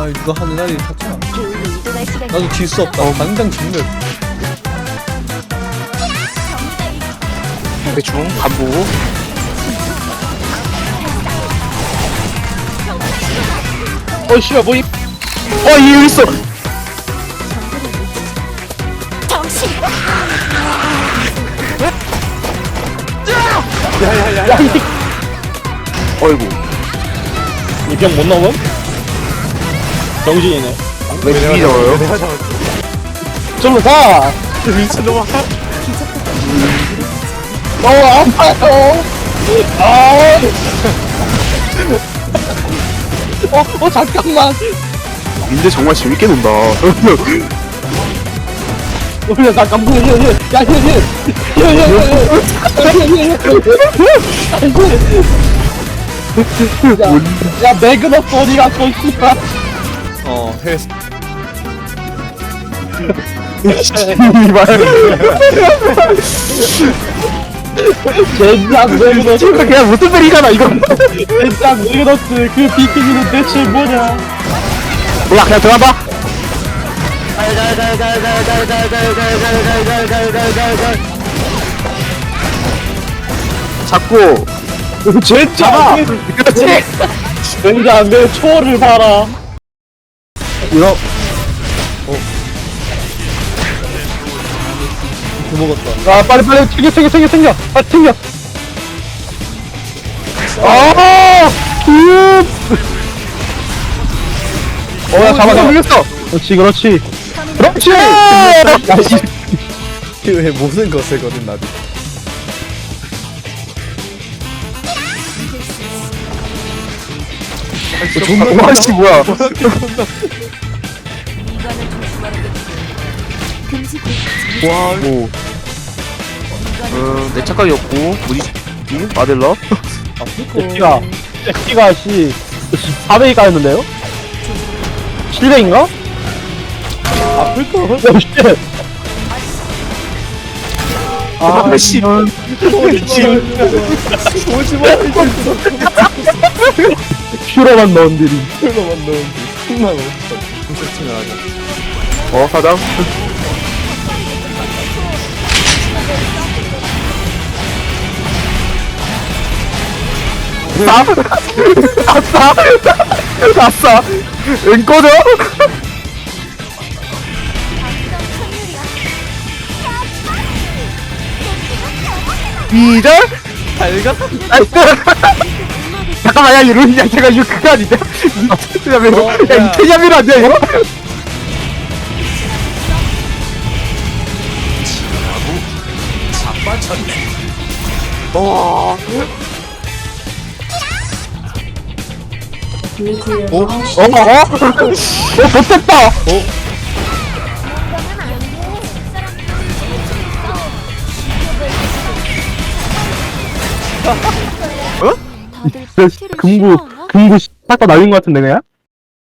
아니 누가 하는 날이 탔잖아 나도 질 수 없다. 당장 죽는. 대충 간 보고 어 씨발 뭐임 어이 여기 있어. 정신 어이구 이병 못 넘음? 정신이네. 왜 죽이 적어요? 절로 가! 미친놈아 어, 아파요! 아! 어, 어, 잠깐만! 민대 정말 재밌게 논다 올려, 잠깐, 힐, 힐, 힐! 야, 힐, 힐! 힐, 힐, 힐! 힐, 힐, 힐! 야, 야, 매그너스 어디 갔어, 씨발! 어 헬스 젠장 매그너스! 이거 그냥 무슨 소리잖아 이거 젠장 매그너스! 그 비키니는 대체 뭐냐? 몰라 그냥 들어가봐 잡고 젠장! 그렇지 젠장, 내 초를 봐라! 이거 그 먹었다 아, 빨리, 빨리, 튕겨, 튕겨, 튕겨, 튕겨! 아, 튕겨! 아! 음! 어, 야, 잡아. 물렸어 그렇지, 그렇지. 그렇지! 야, 씨. 왜 모든 것을 거든 나 비 존나 와씨 뭐야? 와 뭐. 어, 내 착각이었고. 뭐지? 마델라? 피가, 피가, 씨, 400이 까였는데요? 700인가? 아플 거 오, 씨. 아, 씨 오지 마 퓨러만 넣은 들이. 풀로만 넣은 없어 세팅을 하자 어 사장 아싸 아싸 아싸 응 꺼져 이절 달가 나이스 잠깐만 야 이거 야 제가 이거 그거 아닌데 이태냐미로 어, 야 야. 이태냐미로 아니야 이거 와 어? 어? 어? 어? 못했다! 다들 금구, 싫어하나? 금구 씨, 닦아 날린 것 같은데, 그냥?